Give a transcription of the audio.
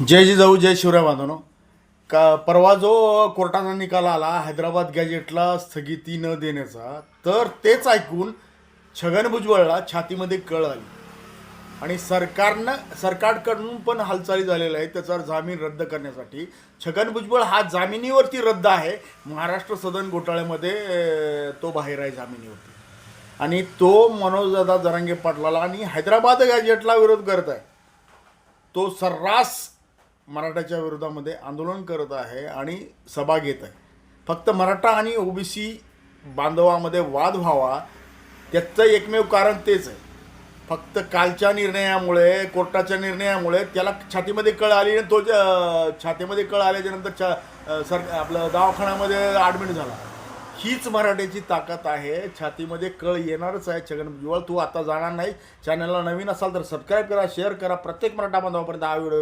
जय जिजाऊ जय शिवराय बांधवनो. का परवा जो कोर्टाचा निकाल आला हैदराबाद गॅजेटला स्थगिती न देण्याचा तर तेच ऐकून छगन भुजबळला छातीमध्ये कळ आली. आणि सरकारनं सरकारकडून पण हालचाली झालेल्या आहेत त्याचा जामीन रद्द करण्यासाठी. छगन भुजबळ हा जामिनीवरती रद्द आहे. महाराष्ट्र सदन घोटाळ्यामध्ये तो बाहेर आहे जामिनीवरती. आणि तो मनोजदादा जरांगे पाटलाला आणि हैदराबाद गॅजेटला विरोध करत आहे. तो सर्रास मराठाच्या विरोधामध्ये आंदोलन करत आहे आणि सभा घेत आहे. फक्त मराठा आणि ओबीसी बांधवामध्ये वाद व्हावा त्याचं एकमेव कारण तेच आहे. फक्त कालच्या निर्णयामुळे कोर्टाच्या निर्णयामुळे त्याला छातीमध्ये कळ आली आणि तो ज- छातीमध्ये कळ आल्याच्यानंतर छा सर आपलं दवाखान्यामध्ये ॲडमिट झाला. हीच मराठीची ताकद आहे. छातीमध्ये कळ येणारच आहे. छगन भुजबळ तू आता जाणार नाही. चॅनलला नवीन असाल तर सबस्क्राईब करा शेअर करा. प्रत्येक मराठा बांधवापर्यंत हा व्हिडिओ